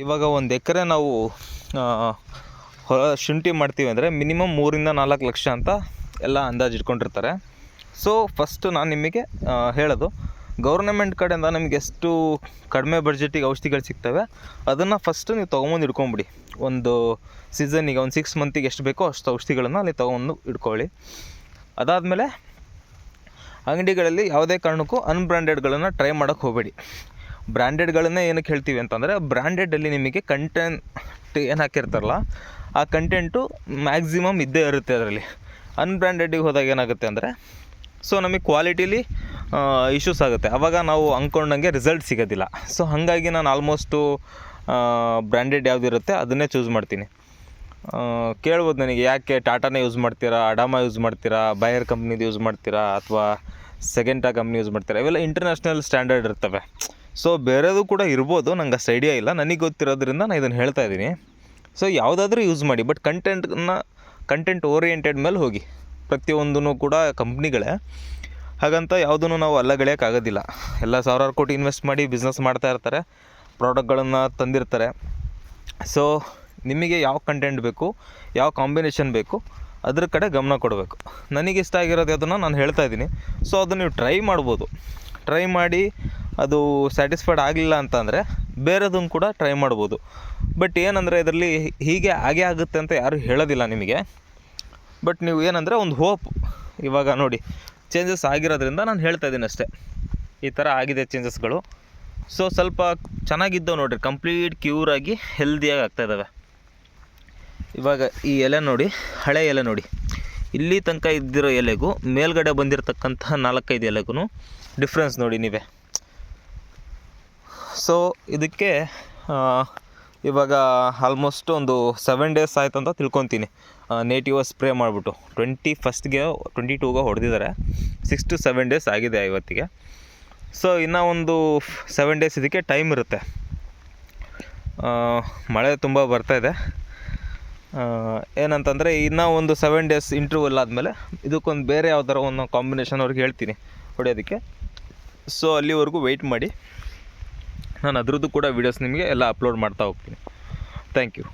ಇವಾಗ ಒಂದು ಎಕರೆ ನಾವು ಶುಂಠಿ ಮಾಡ್ತೀವಿ ಅಂದರೆ ಮಿನಿಮಮ್ ಮೂರಿಂದ ನಾಲ್ಕು ಲಕ್ಷ ಅಂತ ಎಲ್ಲ ಅಂದಾಜು ಇಟ್ಕೊಂಡಿರ್ತಾರೆ. ಸೊ ಫಸ್ಟ್ ನಾನು ನಿಮಗೆ ಹೇಳೋದು. ಗೌರ್ನಮೆಂಟ್ ಕಡೆಯಿಂದ ನಮಗೆ ಎಷ್ಟು ಕಡಿಮೆ ಬಡ್ಜೆಟಿಗೆ ಔಷಧಿಗಳು ಸಿಗ್ತವೆ, ಅದನ್ನು ಫಸ್ಟು ನೀವು ತೊಗೊಂಬಂದು ಇಟ್ಕೊಂಬಿಡಿ. ಒಂದು ಸೀಸನಿಗೆ ಒಂದು ಸಿಕ್ಸ್ ಮಂತಿಗೆ ಎಷ್ಟು ಬೇಕೋ ಅಷ್ಟು ಔಷಧಿಗಳನ್ನು ಅಲ್ಲಿ ತೊಗೊಂಬಂದು ಇಟ್ಕೊಳ್ಳಿ. ಅದಾದಮೇಲೆ ಅಂಗಡಿಗಳಲ್ಲಿ ಯಾವುದೇ ಕಾರಣಕ್ಕೂ ಅನ್ಬ್ರ್ಯಾಂಡೆಡ್ಗಳನ್ನು ಟ್ರೈ ಮಾಡೋಕ್ಕೆ ಹೋಗಬೇಡಿ. ಬ್ರ್ಯಾಂಡೆಡ್ಗಳನ್ನೇ ಏನಕ್ಕೆ ಹೇಳ್ತೀವಿ ಅಂತಂದರೆ ಬ್ರ್ಯಾಂಡೆಡಲ್ಲಿ ನಿಮಗೆ ಕಂಟೆಂಟ್ ಏನು ಹಾಕಿರ್ತಾರಲ್ಲ, ಆ ಕಂಟೆಂಟು ಮ್ಯಾಕ್ಸಿಮಮ್ ಇದ್ದೇ ಇರುತ್ತೆ ಅದರಲ್ಲಿ. ಅನ್ಬ್ರ್ಯಾಂಡೆಡಿಗೆ ಹೋದಾಗ ಏನಾಗುತ್ತೆ ಅಂದರೆ ಸೊ ನಮಗೆ ಕ್ವಾಲಿಟಿಲಿ ಇಶ್ಯೂಸ್ ಆಗುತ್ತೆ. ಆವಾಗ ನಾವು ಅಂದ್ಕೊಂಡಂಗೆ ರಿಸಲ್ಟ್ ಸಿಗೋದಿಲ್ಲ. ಸೊ ಹಾಗಾಗಿ ನಾನು ಆಲ್ಮೋಸ್ಟು ಬ್ರ್ಯಾಂಡೆಡ್ ಯಾವುದಿರುತ್ತೆ ಅದನ್ನೇ ಚೂಸ್ ಮಾಡ್ತೀನಿ. ಕೇಳ್ಬೋದು ನನಗೆ ಯಾಕೆ ಟಾಟಾನೇ ಯೂಸ್ ಮಾಡ್ತೀರಾ ಅಡಾಮಾ ಯೂಸ್ ಮಾಡ್ತೀರಾ ಬಯರ್ ಕಂಪ್ನಿದು ಯೂಸ್ ಮಾಡ್ತೀರಾ, ಅಥವಾ ಸೆಕೆಂಡಾ ಕಂಪ್ನಿ ಯೂಸ್ ಮಾಡ್ತೀರಾ, ಇವೆಲ್ಲ ಇಂಟರ್ನ್ಯಾಷನಲ್ ಸ್ಟ್ಯಾಂಡರ್ಡ್ ಇರ್ತವೆ. ಸೊ ಬೇರೆದು ಕೂಡ ಇರ್ಬೋದು. ನಂಗೆ ಅಷ್ಟು ಐಡಿಯಾ ಇಲ್ಲ. ನನಗೆ ಗೊತ್ತಿರೋದ್ರಿಂದ ನಾನು ಇದನ್ನು ಹೇಳ್ತಾ ಇದ್ದೀನಿ. ಸೊ ಯಾವುದಾದ್ರೂ ಯೂಸ್ ಮಾಡಿ ಬಟ್ ಕಂಟೆಂಟ್ನ ಕಂಟೆಂಟ್ ಓರಿಯೆಂಟೆಡ್ ಮೇಲೆ ಹೋಗಿ. ಪ್ರತಿಯೊಂದೂ ಕೂಡ ಕಂಪ್ನಿಗಳೇ ಹಾಗಂತ ಯಾವುದನ್ನು ನಾವು ಅಲ್ಲಗಳೆಯೋಕ್ಕಾಗೋದಿಲ್ಲ ಎಲ್ಲ ಸಾವಿರಾರು ಕೋಟಿ ಇನ್ವೆಸ್ಟ್ ಮಾಡಿ ಬಿಸ್ನೆಸ್ ಮಾಡ್ತಾ ಇರ್ತಾರೆ. ಪ್ರಾಡಕ್ಟ್ಗಳನ್ನು ತಂದಿರ್ತಾರೆ. ಸೊ ನಿಮಗೆ ಯಾವ ಕಂಟೆಂಟ್ ಬೇಕು, ಯಾವ ಕಾಂಬಿನೇಷನ್ ಬೇಕು, ಅದ್ರ ಕಡೆ ಗಮನ ಕೊಡಬೇಕು. ನನಗೆ ಇಷ್ಟ ಆಗಿರೋದು ಅದನ್ನು ನಾನು ಹೇಳ್ತಾ ಇದ್ದೀನಿ. ಸೊ ಅದನ್ನು ನೀವು ಟ್ರೈ ಮಾಡ್ಬೋದು. ಟ್ರೈ ಮಾಡಿ ಅದು ಸ್ಯಾಟಿಸ್ಫೈಡ್ ಆಗಲಿಲ್ಲ ಅಂತಂದರೆ ಬೇರೆದನ್ನು ಕೂಡ ಟ್ರೈ ಮಾಡ್ಬೋದು. ಬಟ್ ಏನಂದರೆ ಇದರಲ್ಲಿ ಹೀಗೆ ಹಾಗೆ ಆಗುತ್ತೆ ಅಂತ ಯಾರೂ ಹೇಳೋದಿಲ್ಲ ನಿಮಗೆ. ಬಟ್ ನೀವು ಏನಂದರೆ ಒಂದು ಹೋಪ್ ಇವಾಗ ನೋಡಿ ಚೇಂಜಸ್ ಆಗಿರೋದ್ರಿಂದ ನಾನು ಹೇಳ್ತಾ ಇದ್ದೀನಿ ಅಷ್ಟೇ. ಈ ಥರ ಆಗಿದೆ ಚೇಂಜಸ್ಗಳು ಸೊ ಸ್ವಲ್ಪ ಚೆನ್ನಾಗಿದ್ದವು ನೋಡಿರಿ ಕಂಪ್ಲೀಟ್ ಕ್ಯೂರ್ ಆಗಿ ಹೆಲ್ದಿಯಾಗಿ ಆಗ್ತಾ ಇದ್ದಾವೆ. ಇವಾಗ ಈ ಎಲೆ ನೋಡಿ, ಹಳೆ ಎಲೆ ನೋಡಿ. ಇಲ್ಲಿ ತನಕ ಇದ್ದಿರೋ ಎಲೆಗೂ ಮೇಲ್ಗಡೆ ಬಂದಿರತಕ್ಕಂತಹ ನಾಲ್ಕೈದು ಎಲೆಗೂ ಡಿಫ್ರೆನ್ಸ್ ನೋಡಿ ನೀವೇ. ಸೊ ಇದಕ್ಕೆ ಇವಾಗ ಆಲ್ಮೋಸ್ಟ್ ಒಂದು ಸೆವೆನ್ ಡೇಸ್ ಆಯ್ತು ಅಂತ ತಿಳ್ಕೊತೀನಿ. ನೇಟಿವ್ ಸ್ಪ್ರೇ ಮಾಡಿಬಿಟ್ಟು. ಟ್ವೆಂಟಿ ಫಸ್ಟ್ಗೆ ಟ್ವೆಂಟಿ ಟೂಗೆ ಹೊಡೆದಿದ್ದಾರೆ ಸಿಕ್ಸ್ ಟು ಸೆವೆನ್ ಡೇಸ್ ಆಗಿದೆ ಇವತ್ತಿಗೆ. ಸೊ ಇನ್ನೂ ಒಂದು ಸೆವೆನ್ ಡೇಸ್ ಇದಕ್ಕೆ ಟೈಮ್ ಇರುತ್ತೆ. ಮಳೆ ತುಂಬ ಬರ್ತಾ ಇದೆ. ಆ, ಏನಂತಂದರೆ ಇನ್ನೂ ಒಂದು ಸೆವೆನ್ ಡೇಸ್ ಇಂಟರ್ವಲ್ ಆದಮೇಲೆ ಇದಕ್ಕೊಂದು ಬೇರೆ ಯಾವ್ದಾರ ಒಂದು ಕಾಂಬಿನೇಷನ್ ಅವ್ರಿಗೆ ಹೇಳ್ತೀನಿ ಹೊಡೆಯೋದಕ್ಕೆ. ಸೊ ಅಲ್ಲಿವರೆಗೂ ವೆಯ್ಟ್ ಮಾಡಿ. ನಾನು ಅದರದ್ದು ಕೂಡ ವೀಡಿಯೋಸ್ ನಿಮಗೆ ಎಲ್ಲ ಅಪ್ಲೋಡ್ ಮಾಡ್ತಾ ಹೋಗ್ತೀನಿ. Thank you